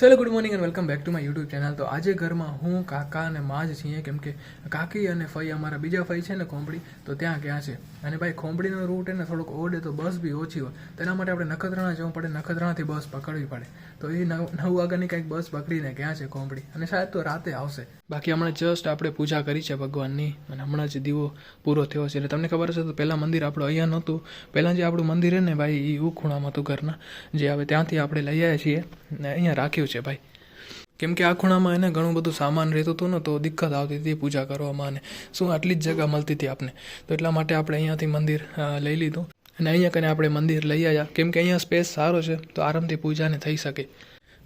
Hello good morning and welcome back to my YouTube channel તો આજે ઘરમાં હું, કાકા અને મા જ છીએ, કેમ કે કાકી અને ફઈ અમારા બીજા ફઈ છે ને ખોંભડી તો ત્યાં ક્યાં છે? અને ભાઈ ખોંભડીનો રૂટ એને થોડોક ઓડે તો બસ બી ઓછી હોય. તેના માટે આપણે નખત્રાણા જવું પડે, નખત્રાણાથી બસ પકડવી પડે. તો એ નવ વાગ્યાની કંઈક બસ પકડીને ક્યાં છે ખોંભડી અને શાયદ તો રાતે આવશે. બાકી હમણાં જસ્ટ આપણે પૂજા કરી છે ભગવાનની, અને હમણાં જ દીવો પૂરો થયો છે. એટલે તમને ખબર હશે તો પહેલાં મંદિર આપણું અહીંયા નહોતું. પહેલાં જે આપણું મંદિર છે ને ભાઈ એ ઉખૂણામાં હતું ઘરના. જે હવે ત્યાંથી આપણે લઈ આવ્યા છીએ. અને અહીંયા રાખ્યું છે ભાઈ. કેમ કે આ ખૂણામાં એને ઘણું બધું સામાન રહેતું હતું ને, તો દિક્કત આવતી હતી પૂજા કરવામાં અને શું આટલી જ જગ્યા મળતી હતી આપણે તો એટલા માટે આપણે અહીંયાથી મંદિર લઈ લીધું અને અહીંયા કને આપણે મંદિર લઈ આવ્યા કેમ કે અહીંયા સ્પેસ સારો છે, તો આરામથી પૂજાને થઈ શકે.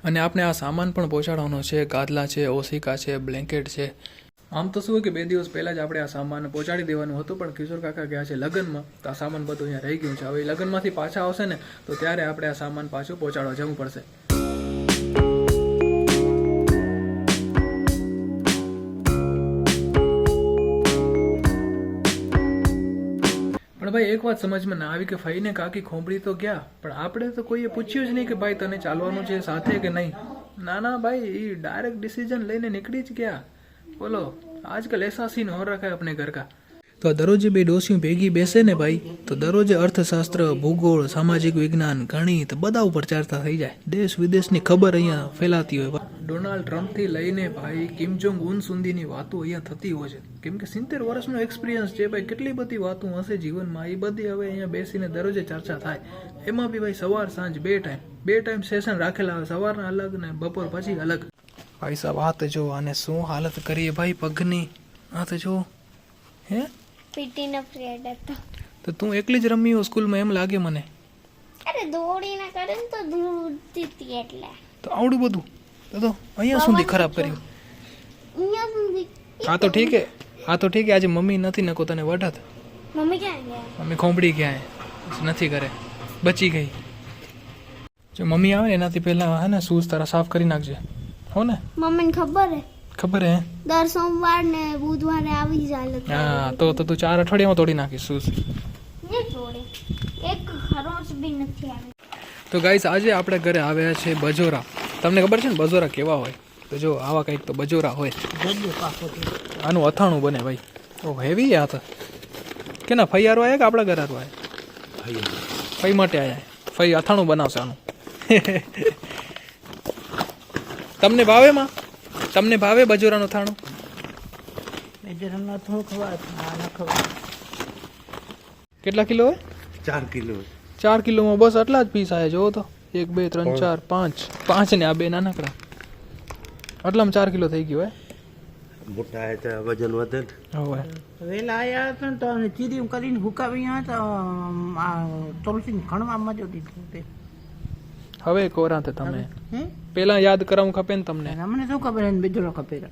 અને આપણે આ સામાન પણ પહોંચાડવાનો છે, ગાદલા છે, ઓશિકા છે, બ્લેન્કેટ છે. આમ તો શું હોય કે બે દિવસ પહેલાં જ આપણે આ સામાન પહોંચાડી દેવાનું હતું, પણ કિશોર કાકા ગયા છે લગ્નમાં. તો આ સામાન બધું અહીંયા રહી ગયું છે. હવે લગ્નમાંથી પાછા આવશે ને, તો ત્યારે આપણે આ સામાન પાછું પહોંચાડવા જવું પડશે. પણ ભાઈ, એક વાત સમજમાં ના આવી કે ફઈને કાકી ખોંભળી તો ગયા, પણ આપણે તો કોઈએ પૂછ્યું જ નહીં કે ભાઈ તને ચાલવાનું છે સાથે કે નહીં? ના ના ભાઈ એ ડાયરેક્ટ ડિસિઝન લઈને નીકળી જ ગયા. બોલો, આજકાલ એસાસીન હો રખા હે ઘર કા તો દરરોજે બે ડોસીઓ ભેગી બેસે ને ભાઈ, તો દરરોજે અર્થશાસ્ત્ર, ભૂગોળ, સામાજિક વિજ્ઞાન, ગણિત બધા ઉપર ચર્ચા થઈ જાય. દેશ વિદેશની ખબર અહીંયા ફેલાતી હોય. ડોનાલ્ડ ટ્રમ્પથી લઈને ભાઈ કિમ જોંગ ઉન સુધીની વાતો અહીંયા થતી હોય છે. કેમ કે સિત્તેર વર્ષનો એક્સપિરિયન્સ છે ભાઈ, કેટલી બધી વાતો હશે જીવનમાં એ બધી હવે અહીંયા બેસીને દરરોજે ચર્ચા થાય. એમાં બી ભાઈ સવાર, સાંજ બે ટાઈમ બે ટાઈમ સેશન રાખેલા હોય, સવારના અલગ ને બપોર પછી અલગ. ભાઈ સાહેબ હાથ જો અને શું હાલત કરીએ ભાઈ પગની? તો જો, હે? પીટીનો પિરિયડ હતો. તો તું એકલી જ રમી હો સ્કૂલમાં એમ લાગે મને? અરે દોડીને કરે ને તો દૂરથી હતી એટલે. તો આવડું બધું. તો તો અહીંયા સુધી ખરાબ કર્યું. અહીંયા સુધી. હા તો ઠીક હે. હા તો ઠીક હે. આજે મમ્મી નથી નકો તને વઢત? મમ્મી ક્યાં ગયા? મમ્મી ખોંભડી ક્યાં નથી કરે બચી ગઈ. જો મમ્મી આવે ને એનાથી પહેલાં હે ને શૂઝ તારા સાફ કરી નાખજે. હો ને? મમ્મીને ખબર હે? ખબર હે? દર સોમવાર ને બુધવારે આવી જાય હા તો તો તું ચાર અઠવાડિયામાં તોડી નાખીશ શું ને એક ખરોચ બી નથી આવી. તો ગાઈસ આજે આપણે ઘરે આવ્યા છે બજોરા. તમને ખબર છે ને બજોરા કેવા હોય? તો જો આવા કંઈક તો બજોરા હોય. આનું અથાણું બને ભાઈ. ઓ હેવી આ તો. કેના ફૈયારો આવ્યા કે આપણા ઘરારો આવ્યા ફઈ માટે આવ્યા ફઈ અથાણું બનાવશે આનું. તમને ભાવે માં? તમને ભાવે બજોરાનું અથાણું કેટલા કિલો હોય? ચાર કિલો ચાર કિલોમાં બસ આટલા જ પીસ આવે જોવો તો. એક બે ત્રણ ચાર પાંચ. પાંચ ને આ બે નાનકડા. આટલામાં ચાર કિલો થઈ ગયો મોટા હે તો વજન વધે હવે. વેલા આયા હતા ને તો ચીરી કરીને હુકાવી આવ્યા તો આ તુલસીને ખણવામાં જ તે હવે કોરા તે તમે. હે? પેલા યાદ કરાવું ખપે ને તમને. અમને શું ખબર એને બીજો ખપે.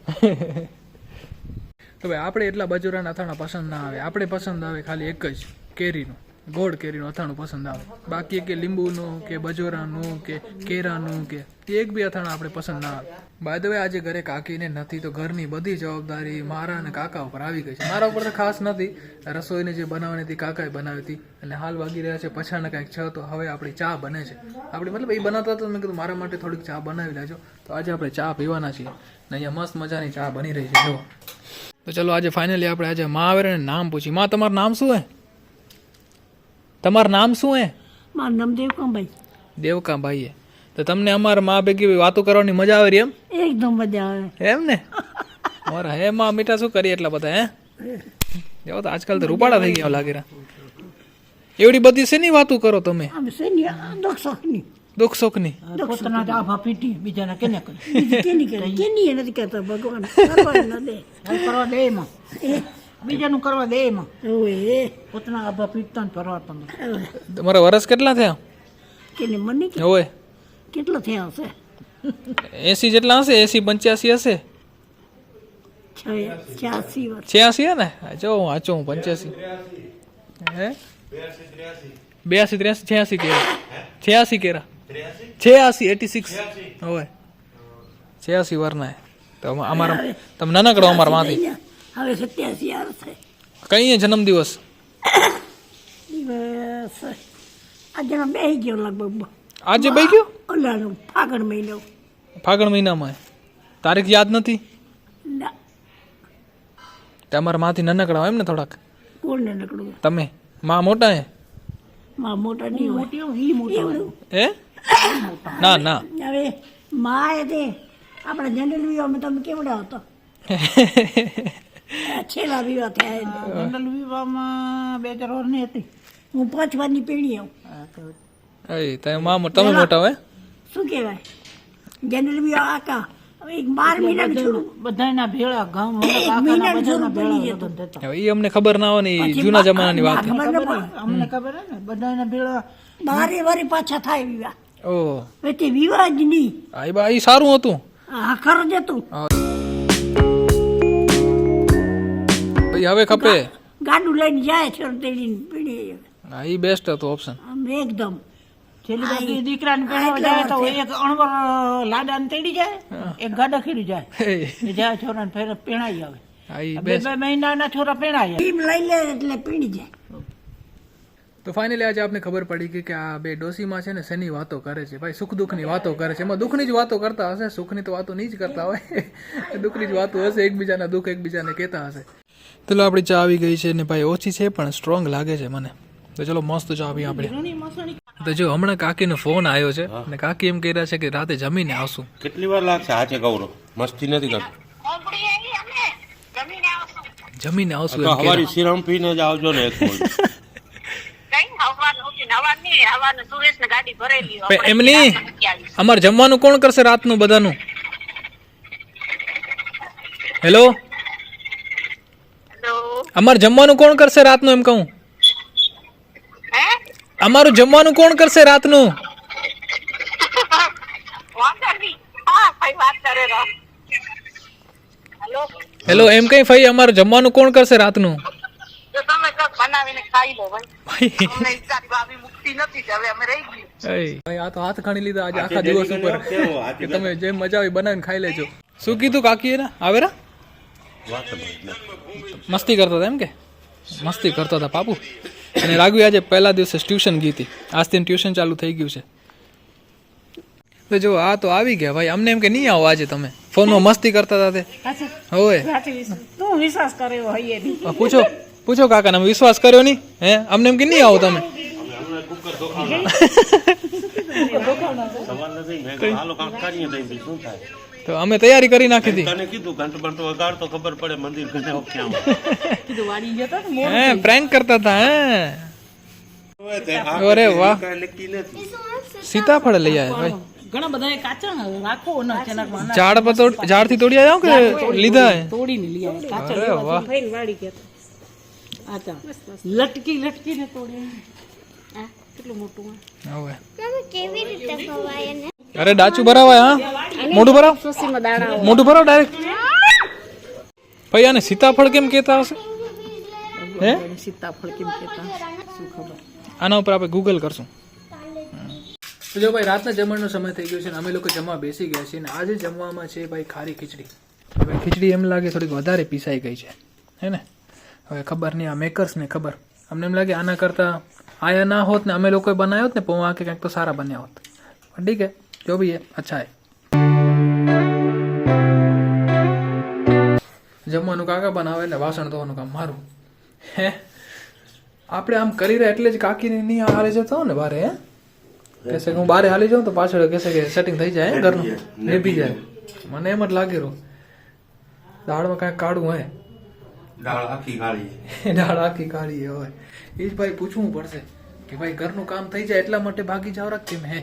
તો ભાઈ આપણે એટલા બજુરાના અથાણા પસંદ ના આવે. આપણે પસંદ આવે ખાલી એક જ કેરીનું. ગોળ કેરીનું અથાણું પસંદ આવે. બાકી કે લીંબુનું કે બજોરાનું કે કેરાનું કે એક બી અથાણું આપણે પસંદ ના આવે. બાય ધ વે આજે ઘરે કાકીને નથી, તો ઘરની બધી જવાબદારી મારા અને કાકા ઉપર આવી ગઈ છે. મારા ઉપર તો ખાસ નથી. રસોઈને જે બનાવવાની હતી, કાકાએ બનાવી હતી. અને હાલ વાગી રહ્યા છે પછાને કાંઈક છ, તો હવે આપણી ચા બને છે. આપણે મતલબ એ બનાવતા તો મેં કીધું મારા માટે થોડીક ચા બનાવી લેજો. તો આજે આપણે ચા પીવાના છીએ. ને અહીંયા મસ્ત મજાની ચા બની રહી છે. જો તો ચલો આજે ફાઇનલી આપણે આજે મા નામ પૂછી માં, તમારું નામ શું હે? તમારું નામ શું હે? મારું નામ દેવકાંભાઈ દેવકાંભાઈ હે તો તમને અમારા મા ભેગી વાતો કરવાની મજા આવે રહી એમ? એકદમ મજા આવે. એમ ને? મારા હે માં મીઠા શું કરીએ એટલા બધા હે? એવો તો આજકાલ તો રૂપાળા થઈ ગયા લાગે એવડી બધી શેની વાતો કરો તમે? દુઃખ દક્ષની દુઃખ સુખની. પોતાના જ આભા પીટી બીજાના કેને કરે? કેની કરે? કેની નથી કહેતા ભગવાન. કરવા ન દે. કરવા દે એમાં? બીજાનું કરવા દે એમાં. એ? પોતાના આભા પીટતા ને પરવાર પણ તમારા વરસ કેટલા થયા? કેને મને કે ઓય કેટલા થયા હશે? એસી જેટલા હશે એસી પંચ્યાસી હશે? છ્યાસી છ્યાસી હે ને? જો હું વાંચો હું પંચ્યાસી. હે? બ્યાસી ત્ર્યાસી છ્યાસી કેરા. છ્યાસી કેરા. છ્યાસી એટી સિક્સ. હોય છ્યાસી વરના તો અમારા તમે નાનકડો અમારા માંથી હવે સત્યાસી આવશે. કઈ જન્મદિવસ? દિવસ. આજે બે ગયો લગભગ. આજે બે ગયો? ઓલાનો ફાગણ મહિનો. ફાગણ મહિનામાં તારીખ યાદ નથી? ના. તમારા માથી નાનકડા હોય એમ ને થોડાક? કોણ નાનકડું તમે? માં મોટા હે? માં મોટા નહીં મોટી ઈ મોટા એ ના ના. હવે માં એ આપણે આપણા જનરલ વિવાહમાં તમે કેવડા હતો છેલ્લા વિવાહ થયા વિવાહમાં બે ચાર વર્ષની હતી. હું પાંચ વારની પેઢી આવું. એ તમે માં તમે મોટા હોય શું કહેવાય? જનરલ વિવાહ આકા અમને ખબર ના હોય ને જૂના જમાનાની વાત. ન અમને ખબર હે ને? બધાના ભેળા. બારે વારે પાછા થાય વિવાહ. ઓ. વિવાહ જ નહીં. સારું હતું. આ જ હતું. પછી હવે ખપે. ગાડું લઈને જાય છે તેડીને પીડી હા એ બેસ્ટ હતો ઓપ્શન એકદમ. છેલ્લી બાકી દીકરાને પહેરવા જાય તો એક અણવર લાડાને તેડી જાય એક ગાડા ખીડી જાય. જાય છોરાને ફેર પેણાઈ આવે. બે બે મહિનાના છોરા પેણાઈ ટીમ લઈ લે એટલે પીડી જાય. તો ફાઇનલી આજે આપને ખબર પડી ગઈ કે આ બે ડોસીમાં છે ને શેની વાતો કરે છે. ભાઈ સુખ દુઃખની વાતો કરે છે. એમાં દુઃખની જ વાતો કરતા હશે સુખની તો વાતો નહીં જ કરતા હોય. દુઃખની જ વાતો હશે એકબીજાના દુઃખ એકબીજાને કહેતા હશે. ચલો આપણી ચા આવી ગઈ છે ને ભાઈ ઓછી છે પણ સ્ટ્રોંગ લાગે છે મને. તો ચલો મસ્ત ચા આપી આપણે. તો જો હમણાં કાકીનો ફોન આવ્યો છે ને કાકી એમ કહી રહ્યા છે કે રાતે જમીને આવશું. કેટલી વાર લાગશે? આજે ગૌરવ. મસ્તી નથી કરતો. જમીને આવશું. તો એમ હવારી સિરમ પીને જ આવજો ને એક બોલ પણ એમ નહીં અમારે જમવાનું કોણ કરશે રાતનું બધાનું? હેલો અમારે જમવાનું કોણ કરશે રાતનું એમ કહું? અમારું જમવાનું કોણ કરશે રાતનું? હેલો? એમ કઈ ફઈ અમારું જમવાનું કોણ કરશે રાતનું? ભાઈ. આ તો હાથ ખાણી લીધા આજે આખા દિવસ ઉપર. તમે જે મજા આવી બનાવીને ખાઈ લેજો. શું કીધું કાકી આવે. મસ્તી કરતા હતા એમ કે? મસ્તી કરતા હતા પાપુ. અને રાગવી આજે પહેલા દિવસે ટ્યુશન ગઈ હતી. આજથી ટ્યુશન ચાલુ થઈ ગયું છે. તો જો આ તો આવી ગયા ભાઈ. અમને એમ કે નહીં આવો આજે તમે. ફોનમાં મસ્તી કરતા હતા તે. હોય પૂછો. પૂછો કાકાને અમે વિશ્વાસ કર્યો નહીં? હે? અમને એમ કે નહીં આવો તમે. સવાલ નથી હાલો કાંક કરીએ તો શું થાય? તો અમે તૈયારી કરી નાખી હતી. તને કીધું ઘંટો ઘંટો વગાડ તો ખબર પડે મંદિર ઘરે ક્યાં કીધું વાડી જતો ને હે પ્રેન્ક કરતા હતા હે. અરે વાહ. સીતાફળ લઈ આવ્યા ભાઈ. ઘણા બધા કાચા રાખો ને કેનાકમાં ઝાડ પર તોડ ઝાડથી તોડી આવ્યા કે લીધા? હે તોડીને લઈ આવ્યા કાચા અરે વાહ. ભાઈ વાડી ગયા આચા લટકી લટકીને તોડી. આ કેટલું મોટું હવે. કેવી રીતે ખવાય એને? અરે ડાચું ભરાવાય હા? મોઢું ભરાવ? મોઢું ભરાવ ડાયરેક્ટ ભાઈ આને સીતાફળ કેમ કહેતા હશે? હે? સીતાફળ કેમ કેતા શું ખબર? આના ઉપર આપણે ગૂગલ કરશું. તો જો ભાઈ રાતના જમણનો સમય થઈ ગયો છે ને અમે લોકો જમવા બેસી ગયા છીએ ને આજે જમવામાં છે ભાઈ ખારી ખીચડી. ભાઈ ખીચડી એમ લાગે થોડીક વધારે પીસાઈ ગઈ છે. હે ને? હવે ખબર નહીં આ મેકર્સને ખબર. અમને એમ લાગે આના કરતાં હોત ને અમે લોકોએ બનાવ્યો હોત ને પૌવા કે કંઈક તો સારા બન્યા હોત. પણ ઠીક હે જો ભી હે અચ્છા હે. જમવાનું કાકા બનાવે ને વાસણ ધોવાનું કામ મારું. હે? આપણે આમ કરી રહ્યા એટલે જ કાકીને નહીં હારે જતો ને બારે હે? કહેશે કે હું બારે હાલી જાઉં તો પાછળ કહેશે કે સેટિંગ થઈ જાય ઘરનું? નીપી જાય મને એમ જ લાગી રહ્યું. દાળમાં કાંઈક કાઢવું હે દાળ આખી કાઢી દાળ આખી કાઢી હોય એ જ ભાઈ પૂછવું પડશે કે ભાઈ ઘરનું કામ થઈ જાય એટલા માટે ભાગી જાવ કેમ હે?